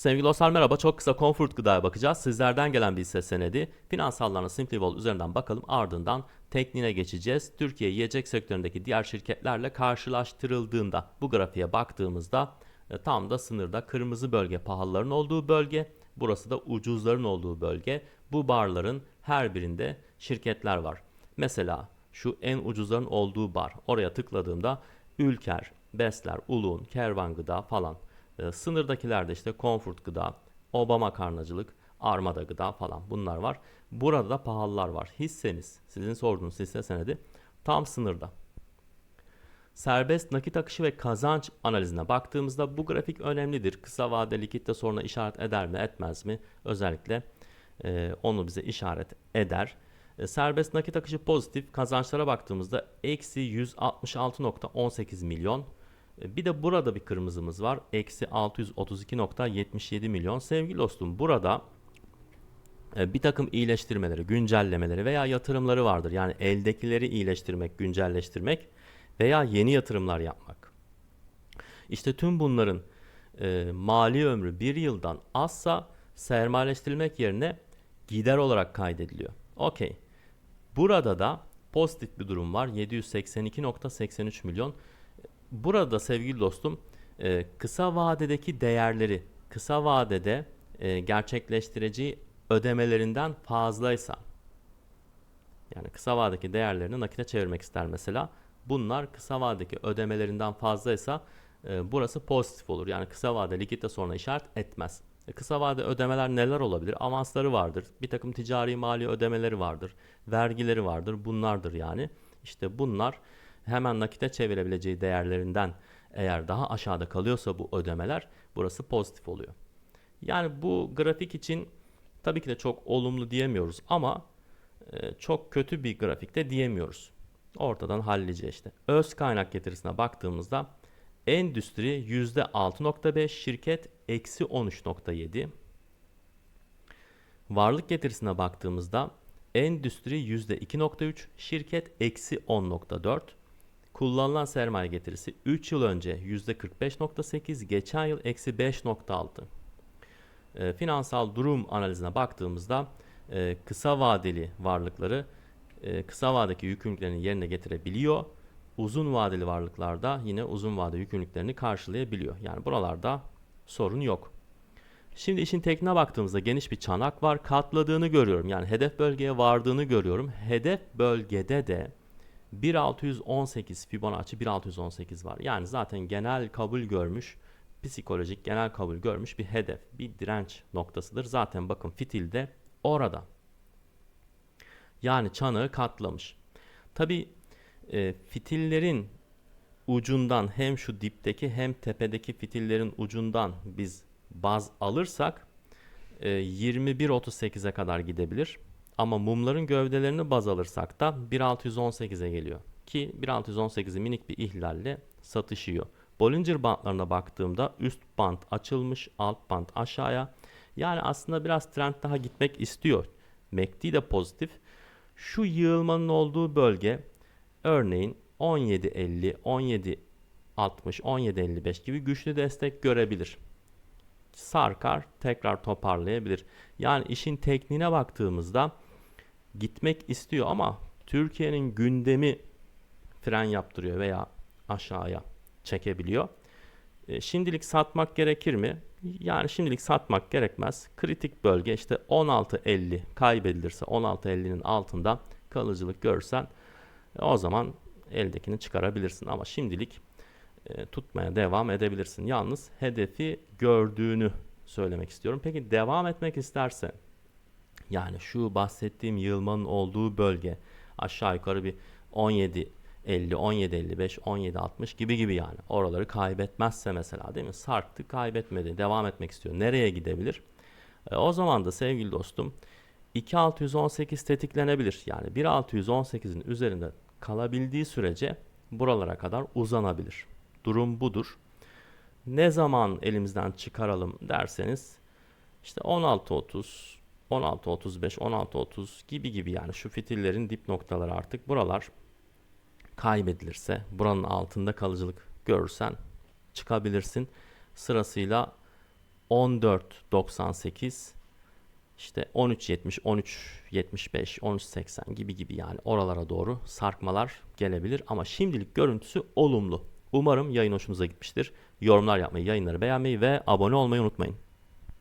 Sevgili dostlar merhaba. Çok kısa Comfort Gıda'ya bakacağız. Sizlerden gelen bir hisse senedi. Finansallarına SimplyWall üzerinden bakalım. Ardından tekniğine geçeceğiz. Türkiye yiyecek sektöründeki diğer şirketlerle karşılaştırıldığında bu grafiğe baktığımızda e, tam da sınırda kırmızı bölge pahalıların olduğu bölge. Burası da ucuzların olduğu bölge. Bu barların her birinde şirketler var. Mesela şu en ucuzların olduğu bar. Oraya tıkladığımda Ülker, Besler, Ulun, Kervan Gıda falan. E, sınırdakilerde işte Comfort Gıda, Obama Karnacılık, Armada Gıda falan bunlar var. Burada da pahalılar var. Hisseniz, sizin sorduğunuz hisse senedi tam sınırda. Serbest nakit akışı ve kazanç analizine baktığımızda bu grafik önemlidir. Kısa vadeli likitte soruna işaret eder mi etmez mi? Özellikle e, onu bize işaret eder. E, serbest nakit akışı pozitif. Kazançlara baktığımızda eksi 166.18 milyon. E, Bir de burada bir kırmızımız var. Eksi 632.77 milyon. Sevgili dostum burada e, bir takım iyileştirmeleri, güncellemeleri veya yatırımları vardır. Yani eldekileri iyileştirmek, güncelleştirmek veya yeni yatırımlar yapmak. İşte tüm bunların e, mali ömrü bir yıldan azsa sermayeleştirilmek yerine gider olarak kaydediliyor. Okey. Burada da pozitif bir durum var. 782.83 milyon. Burada sevgili dostum e, kısa vadedeki değerleri kısa vadede e, gerçekleştireceği ödemelerinden fazlaysa yani kısa vadedeki değerlerini nakite çevirmek ister mesela. Bunlar kısa vadedeki ödemelerinden fazlaysa e, burası pozitif olur. Yani kısa vade likitte sonra işaret etmez. Kısa vade ödemeler neler olabilir? Avansları vardır. Bir takım ticari mali ödemeleri vardır. Vergileri vardır. Bunlardır yani. İşte bunlar hemen nakite çevirebileceği değerlerinden eğer daha aşağıda kalıyorsa bu ödemeler burası pozitif oluyor. Yani bu grafik için tabii ki de çok olumlu diyemiyoruz ama e, çok kötü bir grafikte diyemiyoruz. Ortadan hallice işte. Öz kaynak getirisine baktığımızda endüstri %6.5 şirket eksi 13.7 varlık getirisine baktığımızda endüstri %2.3 şirket eksi 10.4 kullanılan sermaye getirisi 3 yıl önce %45.8 geçen yıl eksi 5.6 e, finansal durum analizine baktığımızda e, kısa vadeli varlıkları e, kısa vadedeki yükümlülüklerini yerine getirebiliyor. Uzun vadeli varlıklarda yine uzun vade yükümlülüklerini karşılayabiliyor. Yani buralarda sorun yok. Şimdi işin tekniğine baktığımızda geniş bir çanak var. Katladığını görüyorum. Yani hedef bölgeye vardığını görüyorum. Hedef bölgede de 1618 Fibonacci 1618 var. Yani zaten genel kabul görmüş, psikolojik genel kabul görmüş bir hedef, bir direnç noktasıdır. Zaten bakın fitil de orada. Yani çanağı katlamış. Tabi e, fitillerin ucundan hem şu dipteki hem tepedeki fitillerin ucundan biz baz alırsak e, 21.38'e kadar gidebilir. Ama mumların gövdelerini baz alırsak da 1618'e geliyor. Ki 1618'i minik bir ihlalle satışıyor. Bollinger bantlarına baktığımda üst bant açılmış, alt bant aşağıya. Yani aslında biraz trend daha gitmek istiyor. MACD de pozitif. Şu yığılmanın olduğu bölge örneğin 17.50, 17.60, 17.55 gibi güçlü destek görebilir. Sarkar, tekrar toparlayabilir. Yani işin tekniğine baktığımızda gitmek istiyor ama Türkiye'nin gündemi fren yaptırıyor veya aşağıya çekebiliyor. E, şimdilik satmak gerekir mi? Yani şimdilik satmak gerekmez. Kritik bölge işte 16.50 kaybedilirse 16.50'nin altında kalıcılık görsen e, o zaman eldekini çıkarabilirsin. Ama şimdilik e, tutmaya devam edebilirsin. Yalnız hedefi gördüğünü söylemek istiyorum. Peki devam etmek isterse yani şu bahsettiğim yığılmanın olduğu bölge aşağı yukarı bir 17 50, 17, 55, 17, 60 gibi gibi yani. Oraları kaybetmezse mesela değil mi? Sarktı kaybetmedi. Devam etmek istiyor. Nereye gidebilir? E, o zaman da sevgili dostum 2618 tetiklenebilir. Yani 1618'in üzerinde kalabildiği sürece buralara kadar uzanabilir. Durum budur. Ne zaman elimizden çıkaralım derseniz işte 16.30, 16.35, 16.30 gibi gibi yani şu fitillerin dip noktaları artık buralar kaybedilirse buranın altında kalıcılık görürsen çıkabilirsin. Sırasıyla 14.98 işte 13.70, 13.75, 13.80 gibi gibi yani oralara doğru sarkmalar gelebilir ama şimdilik görüntüsü olumlu. Umarım yayın hoşunuza gitmiştir. Yorumlar yapmayı, yayınları beğenmeyi ve abone olmayı unutmayın.